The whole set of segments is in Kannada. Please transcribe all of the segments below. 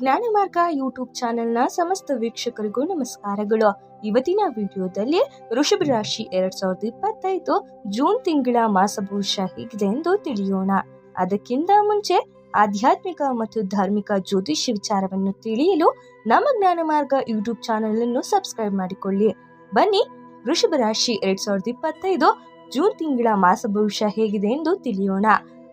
ಜ್ಞಾನ ಮಾರ್ಗ ಯೂಟ್ಯೂಬ್ ಚಾನೆಲ್ನ ಸಮಸ್ತ ವೀಕ್ಷಕರಿಗೂ ನಮಸ್ಕಾರಗಳು. ಇವತ್ತಿನ ವಿಡಿಯೋದಲ್ಲಿ ವೃಷಭ ರಾಶಿ ಎರಡ್ ಸಾವಿರದ ಇಪ್ಪತ್ತೈದು ಜೂನ್ ತಿಂಗಳ ಮಾಸ ಭವಿಷ್ಯ ಹೇಗಿದೆ ಎಂದು ತಿಳಿಯೋಣ. ಅದಕ್ಕಿಂತ ಮುಂಚೆ ಆಧ್ಯಾತ್ಮಿಕ ಮತ್ತು ಧಾರ್ಮಿಕ ಜ್ಯೋತಿಷ್ಯ ವಿಚಾರವನ್ನು ತಿಳಿಯಲು ನಮ್ಮ ಜ್ಞಾನ ಮಾರ್ಗ ಯೂಟ್ಯೂಬ್ ಚಾನೆಲ್ ಅನ್ನು ಸಬ್ಸ್ಕ್ರೈಬ್ ಮಾಡಿಕೊಳ್ಳಿ. ಬನ್ನಿ ವೃಷಭ ರಾಶಿ ಎರಡ್ ಸಾವಿರದ ಇಪ್ಪತ್ತೈದು ಜೂನ್ ತಿಂಗಳ ಮಾಸ ಭವಿಷ್ಯ ಹೇಗಿದೆ ಎಂದು ತಿಳಿಯೋಣ.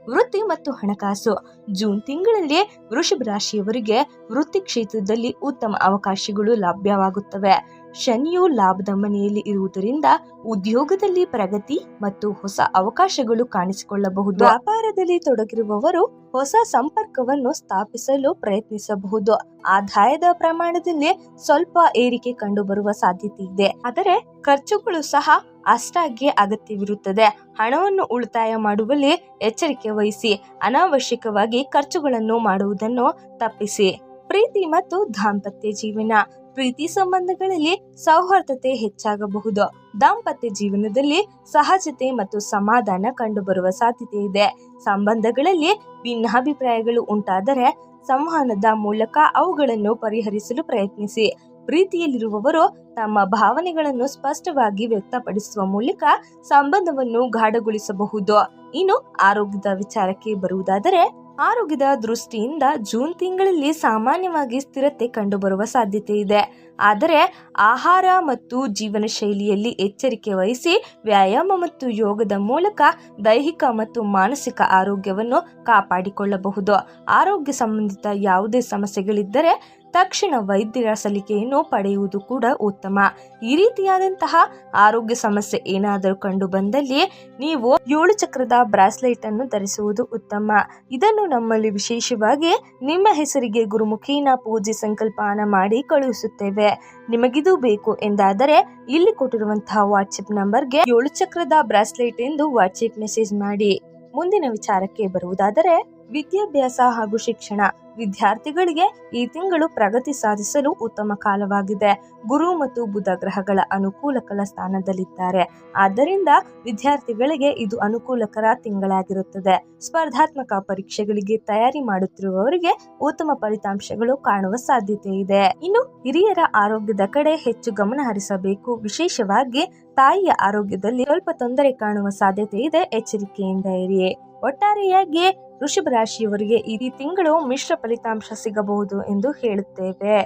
ವೃತ್ತಿ ಮತ್ತು ಹಣಕಾಸು. ಜೂನ್ ತಿಂಗಳಲ್ಲಿ ವೃಷಭ ರಾಶಿಯವರಿಗೆ ವೃತ್ತಿ ಕ್ಷೇತ್ರದಲ್ಲಿ ಉತ್ತಮ ಅವಕಾಶಗಳು ಲಭ್ಯವಾಗುತ್ತವೆ. ಶನಿಯು ಲಾಭದ ಮನೆಯಲ್ಲಿ ಇರುವುದರಿಂದ ಉದ್ಯೋಗದಲ್ಲಿ ಪ್ರಗತಿ ಮತ್ತು ಹೊಸ ಅವಕಾಶಗಳು ಕಾಣಿಸಿಕೊಳ್ಳಬಹುದು. ವ್ಯಾಪಾರದಲ್ಲಿ ತೊಡಗಿರುವವರು ಹೊಸ ಸಂಪರ್ಕವನ್ನು ಸ್ಥಾಪಿಸಲು ಪ್ರಯತ್ನಿಸಬಹುದು. ಆದಾಯದ ಪ್ರಮಾಣದಲ್ಲಿ ಸ್ವಲ್ಪ ಏರಿಕೆ ಕಂಡುಬರುವ ಸಾಧ್ಯತೆ ಇದೆ. ಆದರೆ ಖರ್ಚುಗಳು ಸಹ ಅಷ್ಟಾಗಿ ಅಗತ್ಯವಿರುತ್ತದೆ. ಹಣವನ್ನು ಉಳಿತಾಯ ಮಾಡುವಲ್ಲಿ ಎಚ್ಚರಿಕೆ ವಹಿಸಿ, ಅನಾವಶ್ಯಕವಾಗಿ ಖರ್ಚುಗಳನ್ನು ಮಾಡುವುದನ್ನು ತಪ್ಪಿಸಿ. ಪ್ರೀತಿ ಮತ್ತು ದಾಂಪತ್ಯ ಜೀವನ. ಪ್ರೀತಿ ಸಂಬಂಧಗಳಲ್ಲಿ ಸೌಹಾರ್ದತೆ ಹೆಚ್ಚಾಗಬಹುದು. ದಾಂಪತ್ಯ ಜೀವನದಲ್ಲಿ ಸಹಜತೆ ಮತ್ತು ಸಮಾಧಾನ ಕಂಡುಬರುವ ಸಾಧ್ಯತೆ ಇದೆ. ಸಂಬಂಧಗಳಲ್ಲಿ ಭಿನ್ನಾಭಿಪ್ರಾಯಗಳು ಉಂಟಾದರೆ, ಸಂವಹನದ ಮೂಲಕ ಅವುಗಳನ್ನು ಪರಿಹರಿಸಲು ಪ್ರಯತ್ನಿಸಿ. ಪ್ರೀತಿಯಲ್ಲಿರುವವರು ತಮ್ಮ ಭಾವನೆಗಳನ್ನು ಸ್ಪಷ್ಟವಾಗಿ ವ್ಯಕ್ತಪಡಿಸುವ ಮೂಲಕ ಸಂಬಂಧವನ್ನು ಗಾಢಗೊಳಿಸಬಹುದು. ಇನ್ನು ಆರೋಗ್ಯದ ವಿಚಾರಕ್ಕೆ ಬರುವುದಾದರೆ, ಆರೋಗ್ಯದ ದೃಷ್ಟಿಯಿಂದ ಜೂನ್ ತಿಂಗಳಲ್ಲಿ ಸಾಮಾನ್ಯವಾಗಿ ಸ್ಥಿರತೆ ಕಂಡುಬರುವ ಸಾಧ್ಯತೆ ಇದೆ. ಆದರೆ, ಆಹಾರ ಮತ್ತು ಜೀವನ ಶೈಲಿಯಲ್ಲಿ ಎಚ್ಚರಿಕೆ ವಹಿಸಿ ವ್ಯಾಯಾಮ ಮತ್ತು ಯೋಗದ ಮೂಲಕ ದೈಹಿಕ ಮತ್ತು ಮಾನಸಿಕ ಆರೋಗ್ಯವನ್ನು ಕಾಪಾಡಿಕೊಳ್ಳಬಹುದು. ಆರೋಗ್ಯ ಸಂಬಂಧಿತ ಯಾವುದೇ ಸಮಸ್ಯೆಗಳಿದ್ದರೆ ತಕ್ಷಣ ವೈದ್ಯರ ಸಲಿಕೆಯನ್ನು ಪಡೆಯುವುದು ಕೂಡ ಉತ್ತಮ. ಈ ರೀತಿಯಾದಂತಹ ಆರೋಗ್ಯ ಸಮಸ್ಯೆ ಏನಾದರೂ ಕಂಡು ಬಂದಲ್ಲಿ ನೀವು ಏಳು ಚಕ್ರದ ಬ್ರಾಸ್ಲೆಟ್ ಅನ್ನು ಧರಿಸುವುದು ಉತ್ತಮ. ಇದನ್ನು ನಮ್ಮಲ್ಲಿ ವಿಶೇಷವಾಗಿ ನಿಮ್ಮ ಹೆಸರಿಗೆ ಗುರುಮುಖಿನ ಪೂಜೆ ಸಂಕಲ್ಪನ ಮಾಡಿ ಕಳುಹಿಸುತ್ತೇವೆ. ನಿಮಗಿದು ಬೇಕು ಎಂದಾದರೆ ಇಲ್ಲಿ ಕೊಟ್ಟಿರುವಂತಹ ವಾಟ್ಸಪ್ ನಂಬರ್ಗೆ ಏಳು ಚಕ್ರದ ಬ್ರಾಸ್ಲೆಟ್ ಎಂದು ವಾಟ್ಸಪ್ ಮೆಸೇಜ್ ಮಾಡಿ. ಮುಂದಿನ ವಿಚಾರಕ್ಕೆ ಬರುವುದಾದರೆ ವಿದ್ಯಾಭ್ಯಾಸ ಹಾಗೂ ಶಿಕ್ಷಣ. ವಿದ್ಯಾರ್ಥಿಗಳಿಗೆ ಈ ತಿಂಗಳು ಪ್ರಗತಿ ಸಾಧಿಸಲು ಉತ್ತಮ ಕಾಲವಾಗಿದೆ. ಗುರು ಮತ್ತು ಬುಧ ಗ್ರಹಗಳ ಅನುಕೂಲಕರ ಸ್ಥಾನದಲ್ಲಿದ್ದಾರೆ. ಆದ್ದರಿಂದ ವಿದ್ಯಾರ್ಥಿಗಳಿಗೆ ಇದು ಅನುಕೂಲಕರ ತಿಂಗಳಾಗಿರುತ್ತದೆ. ಸ್ಪರ್ಧಾತ್ಮಕ ಪರೀಕ್ಷೆಗಳಿಗೆ ತಯಾರಿ ಮಾಡುತ್ತಿರುವವರಿಗೆ ಉತ್ತಮ ಫಲಿತಾಂಶಗಳು ಕಾಣುವ ಸಾಧ್ಯತೆ ಇದೆ. ಇನ್ನು ಹಿರಿಯರ ಆರೋಗ್ಯದ ಕಡೆ ಹೆಚ್ಚು ಗಮನ ಹರಿಸಬೇಕು. ವಿಶೇಷವಾಗಿ ತಾಯಿಯ ಆರೋಗ್ಯದಲ್ಲಿ ಸ್ವಲ್ಪ ತೊಂದರೆ ಕಾಣುವ ಸಾಧ್ಯತೆ ಇದೆ. ಎಚ್ಚರಿಕೆಯಿಂದ ಇರಿ. ಒಟ್ಟಾರೆಯಾಗಿ ವೃಷಭ ರಾಶಿಯವರಿಗೆ ಈ ತಿಂಗಳು ಮಿಶ್ರ ಫಲಿತಾಂಶ ಸಿಗಬಹುದು ಎಂದು ಹೇಳುತ್ತೇವೆ.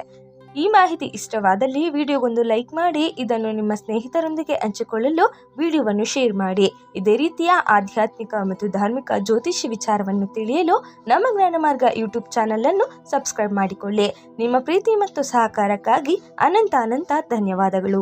ಈ ಮಾಹಿತಿ ಇಷ್ಟವಾದಲ್ಲಿ ವಿಡಿಯೋಗೊಂದು ಲೈಕ್ ಮಾಡಿ, ಇದನ್ನು ನಿಮ್ಮ ಸ್ನೇಹಿತರೊಂದಿಗೆ ಹಂಚಿಕೊಳ್ಳಲು ವಿಡಿಯೋವನ್ನು ಶೇರ್ ಮಾಡಿ. ಇದೇ ರೀತಿಯ ಆಧ್ಯಾತ್ಮಿಕ ಮತ್ತು ಧಾರ್ಮಿಕ ಜ್ಯೋತಿಷ್ಯ ವಿಚಾರವನ್ನು ತಿಳಿಯಲು ನಮ್ಮ ಜ್ಞಾನ ಮಾರ್ಗ ಯೂಟ್ಯೂಬ್ ಚಾನಲ್ ಅನ್ನು ಸಬ್ಸ್ಕ್ರೈಬ್ ಮಾಡಿಕೊಳ್ಳಿ. ನಿಮ್ಮ ಪ್ರೀತಿ ಮತ್ತು ಸಹಕಾರಕ್ಕಾಗಿ ಅನಂತ ಅನಂತ ಧನ್ಯವಾದಗಳು.